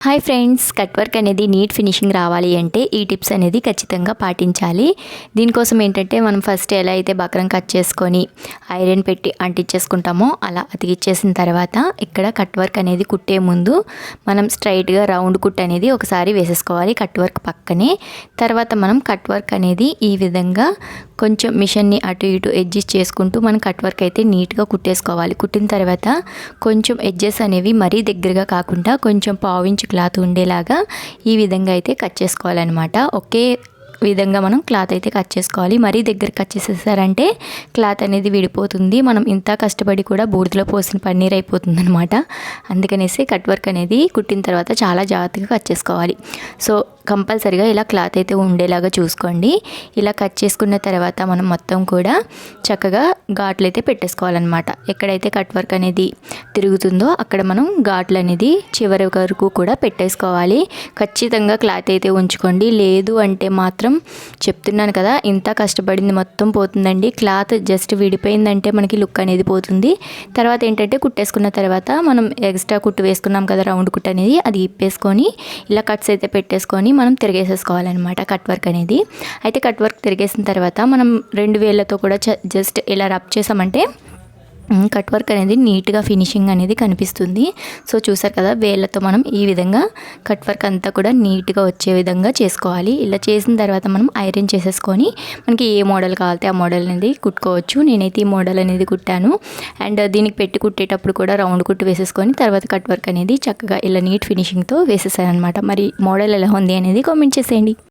Hi friends cut work అనేది neat finishing రావాలి అంటే ఈ టిప్స్ అనేది ఖచ్చితంగా పాటించాలి. దీనికోసం ఏంటంటే మనం ఫస్ట్ ఎలా అయితే బక్రం కట్ చేసుకొని ఐరన్ పెట్టి అంటించేసుకుంటామో అలా అతికిచ్చేసిన తర్వాత ఇక్కడ కట్ వర్క్ అనేది కుట్టే ముందు మనం స్ట్రైట్గా రౌండ్ కుట్ అనేది ఒకసారి వేసేసుకోవాలి కట్ వర్క్ పక్కనే. తర్వాత మనం కట్ వర్క్ అనేది ఈ విధంగా కొంచెం మిషన్ని అటు ఇటు అడ్జస్ట్ చేసుకుంటూ మనం కట్ వర్క్ అయితే నీట్గా కుట్టేసుకోవాలి. కుట్టిన తర్వాత కొంచెం ఎడ్జెస్ అనేవి మరీ దగ్గరగా కాకుండా కొంచెం పావించు క్లాత్ ఉండేలాగా ఈ విధంగా అయితే కట్ చేసుకోవాలన్నమాట. ఒకే విధంగా మనం క్లాత్ అయితే కట్ చేసుకోవాలి. మరీ దగ్గర కట్ చేసేసారంటే క్లాత్ అనేది విడిపోతుంది. మనం ఇంత కష్టపడి కూడా బూడిదలో పోసిన పన్నీర్ అయిపోతుంది అనమాట అందుకనేసి కట్ వర్క్ అనేది కుట్టిన తర్వాత చాలా జాగ్రత్తగా కట్ చేసుకోవాలి. సో కంపల్సరిగా ఇలా క్లాత్ అయితే ఉండేలాగా చూసుకోండి. ఇలా కట్ చేసుకున్న తర్వాత మనం మొత్తం కూడా చక్కగా ఘాట్లు అయితే పెట్టేసుకోవాలన్నమాట. ఎక్కడైతే కట్ వర్క్ అనేది తిరుగుతుందో అక్కడ మనం ఘాట్లు అనేది చివరి వరకు కూడా పెట్టేసుకోవాలి. ఖచ్చితంగా క్లాత్ అయితే ఉంచుకోండి. లేదు అంటే మాత్రం చెప్తున్నాను కదా ఇంత కష్టపడింది మొత్తం పోతుందండి. క్లాత్ జస్ట్ విడిపోయిందంటే మనకి లుక్ అనేది పోతుంది. తర్వాత ఏంటంటే కుట్టేసుకున్న తర్వాత మనం ఎక్స్ట్రా కుట్టు వేసుకున్నాం కదా రౌండ్ కుట్టు అనేది అది ఇప్పేసుకొని ఇలా కట్స్ అయితే పెట్టేసుకొని మనం తిరిగేసేసుకోవాలన్నమాట కట్ వర్క్ అనేది. అయితే కట్ వర్క్ తిరిగేసిన తర్వాత మనం రెండు వేలతో కూడా జస్ట్ ఇలా రబ్ చేసామంటే కట్ వర్క్ అనేది నీట్గా ఫినిషింగ్ అనేది కనిపిస్తుంది. సో చూసారు కదా వేళ్ళతో మనం ఈ విధంగా కట్ వర్క్ అంతా కూడా నీట్గా వచ్చే విధంగా చేసుకోవాలి. ఇలా చేసిన తర్వాత మనం ఐరన్ చేసేసుకొని మనకి ఏ మోడల్ కావాలితే ఆ మోడల్ అనేది కుట్టుకోవచ్చు. నేనైతే ఈ మోడల్ అనేది కుట్టాను. అండ్ దీనికి పెట్టి కుట్టేటప్పుడు కూడా రౌండ్ కుట్టు వేసేసుకొని తర్వాత కట్ వర్క్ అనేది చక్కగా ఇలా నీట్ ఫినిషింగ్తో వేసేసాను అనమాట మరి మోడల్ ఎలా ఉంది అనేది కామెంట్ చేసేయండి.